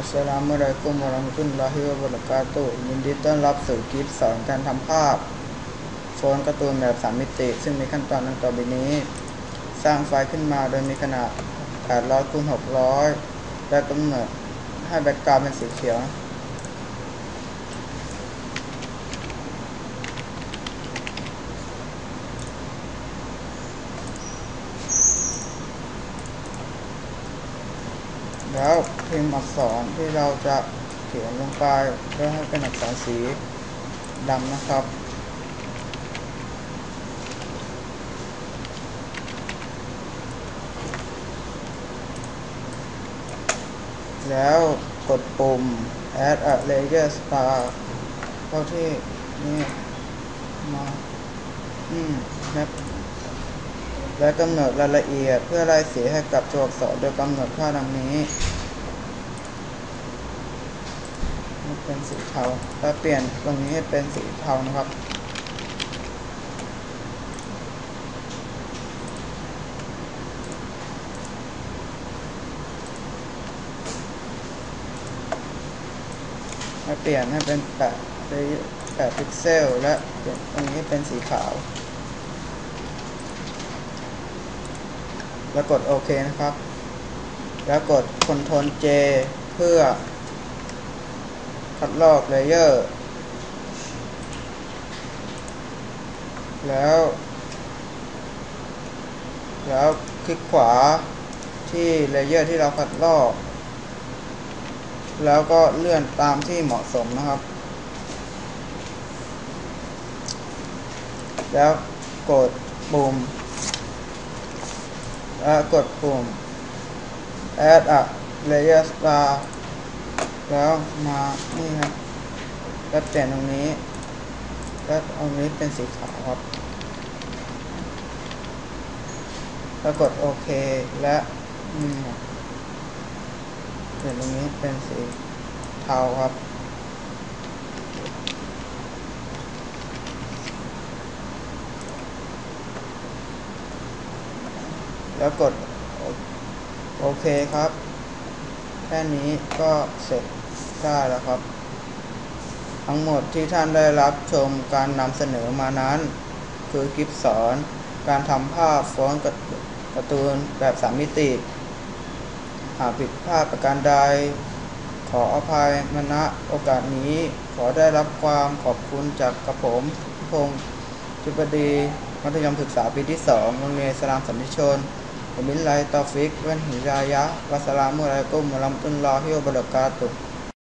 อัสลามุอะลัยกุมวะเราะมะตุลลอฮิวะบะเราะกาตุยินดีต้อนรับสู่คลิปสอนการทำภาพโฟนการ์ตูนแบบสามมิติ ซึ่งมีขั้นตอนดังต่อไปนี้ สร้างไฟล์ขึ้นมาโดยมีขนาด 800คูณ600 และกำหนดให้แบ็กกราวด์เป็นสีเขียว แล้วพิมพ์อักษรที่เราจะเขียนลงไปเพื่อให้เป็นอักษรสีดำนะครับ แล้วกดปุ่ม add a layer star เข้าที่นี่มาอืมครับ และกำหนดรายละเอียดเพื่อไล่สีให้กับตัวอักษรโดยกำหนดค่าดังนี้เป็นสีเทาแล้วเปลี่ยนตรงนี้ให้เป็นสีเทานะครับให้เปลี่ยนให้เป็นแปดแปดพิกเซล และเปลี่ยนตรงนี้เป็นสีขาว แล้วกดโอเคนะครับ แล้วกด Ctrl J เพื่อคัดลอกเลเยอร์ แล้ว แล้วคลิกขวาที่เลเยอร์ที่เราคัดลอก แล้วก็เลื่อนตามที่เหมาะสมนะครับ แล้วกดปุ่ม กดปุ่ม add a layer star แล้วมานี่ครับแล้วเปลี่ยนตรงนี้แล้วเอานี้เป็นสีขาวครับแล้วกดโอเคและนี่ครับเปลี่ยนตรงนี้เป็นสีเทาครับ แล้วกดโอเคครับ แค่นี้ก็เสร็จได้แล้วครับ ทั้งหมดที่ท่านได้รับชมการนำเสนอมานั้น คือคลิปสอน การทำภาพฟอนต์การ์ตูนแบบสามมิติ หากผิดพลาดประการใด ขออภัยมาณโอกาสนี้ขอได้รับความขอบคุณจากกระผมพงศ์จุบดี มัธยมศึกษาปีที่ 2 โรงเรียนสลามสันติชน วบิลลาฮิตอฟิกเวนฮิรายะวัสสลามุอะลัยกุมวะเราะมะตุลลอฮิวะบะเราะกาตุฮ์